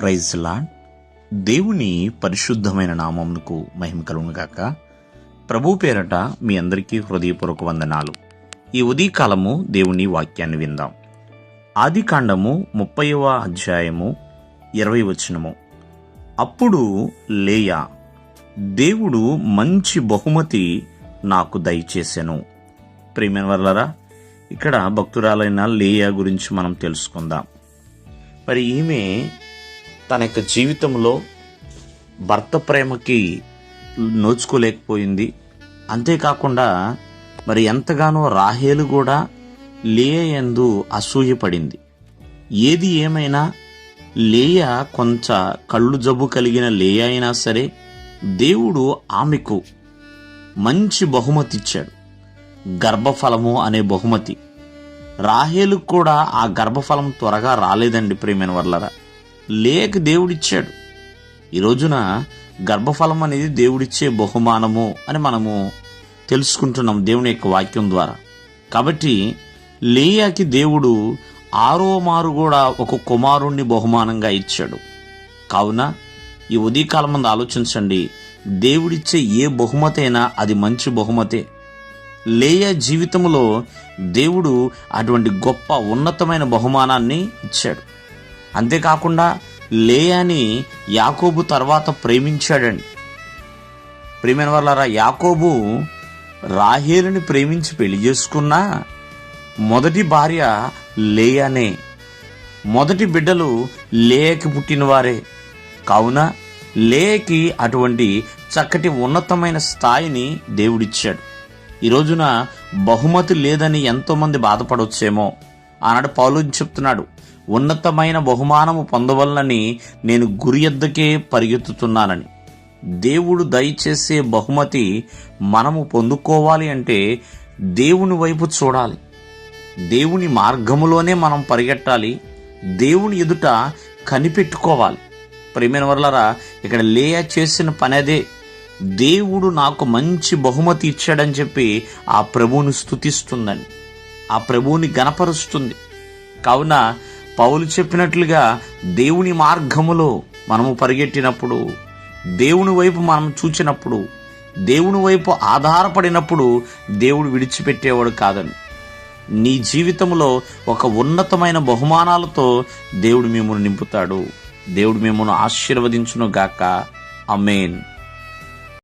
Praise lord దేవుని పరిశుద్ధమైన నామమునకు మహిమ కలుగునుగాక ప్రభు పేరట మీ అందరికీ హృదయపూర్వక వందనాలు. ఈ ఉదయకాలము దేవుని వాక్యాన్ని విందాం. ఆది కాండము ముప్పైవ అధ్యాయము ఇరవై వచనము. అప్పుడు లేయా దేవుడు మంచి బహుమతి నాకు దయచేసెను. ప్రేమైన వర్లరా ఇక్కడ భక్తురాలైన లేయా గురించి మనం తెలుసుకుందాం. మరి ఈమె తన యొక్క జీవితంలో భర్త ప్రేమకి నోచుకోలేకపోయింది. అంతేకాకుండా మరి ఎంతగానో రాహేలు కూడా లేయ ఎందు అసూయపడింది. ఏది ఏమైనా లేయ కొంత కళ్ళు జబ్బు కలిగిన లేయ అయినా సరే దేవుడు ఆమెకు మంచి బహుమతి ఇచ్చాడు. గర్భఫలము అనే బహుమతి. రాహేలు కూడా ఆ గర్భఫలం త్వరగా రాలేదండి ప్రేమైన వర్లరా. లేక దేవుడిచ్చాడు. ఈ రోజున గర్భఫలం అనేది దేవుడిచ్చే బహుమానము అని మనము తెలుసుకుంటున్నాం దేవుని యొక్క వాక్యం ద్వారా. కాబట్టి లేయాకి దేవుడు ఆరో మారు కూడా ఒక కుమారుణ్ణి బహుమానంగా ఇచ్చాడు. కావున ఈ ఉదయకాలం మంది ఆలోచించండి దేవుడిచ్చే ఏ బహుమతి అయినా అది మంచి బహుమతే. లేయ జీవితంలో దేవుడు అటువంటి గొప్ప ఉన్నతమైన బహుమానాన్ని ఇచ్చాడు. అంతేకాకుండా లేయాని యాకోబు తర్వాత ప్రేమించాడండి. ప్రేమైన వాళ్ళారా యాకోబు రాహేలుని ప్రేమించి పెళ్ళి చేసుకున్న మొదటి భార్య లేయానే. మొదటి బిడ్డలు లేయకి పుట్టినవారే. కావున లేయకి అటువంటి చక్కటి ఉన్నతమైన స్థాయిని దేవుడిచ్చాడు. ఈ రోజున బహుమతి లేదని ఎంతోమంది బాధపడవచ్చేమో ఆనాడు పౌలు చెప్తున్నాడు? ఉన్నతమైన బహుమానము పొందవలనని నేను గురి ఎద్దకే పరిగెత్తుతున్నానని. దేవుడు దయచేసే బహుమతి మనము పొందుకోవాలి అంటే దేవుని వైపు చూడాలి. దేవుని మార్గములోనే మనం పరిగెట్టాలి. దేవుని ఎదుట కనిపెట్టుకోవాలి. ప్రేమైన వరలరా ఇక్కడ లేయా చేసిన పని అదే. దేవుడు నాకు మంచి బహుమతి ఇచ్చాడని చెప్పి ఆ ప్రభువుని స్థుతిస్తుందని ఆ ప్రభువుని గనపరుస్తుంది కావున పౌలు చెప్పినట్లుగా దేవుని మార్గములో మనము పరిగెట్టినప్పుడు దేవుని వైపు మనం చూచినప్పుడు దేవుని వైపు ఆధారపడినప్పుడు దేవుడు విడిచిపెట్టేవాడు కాదని. నీ జీవితంలో ఒక ఉన్నతమైన బహుమానాలతో దేవుడు మిమ్మల్ని నింపుతాడు. దేవుడు మిమ్మల్ని ఆశీర్వదించును గాక అమేన్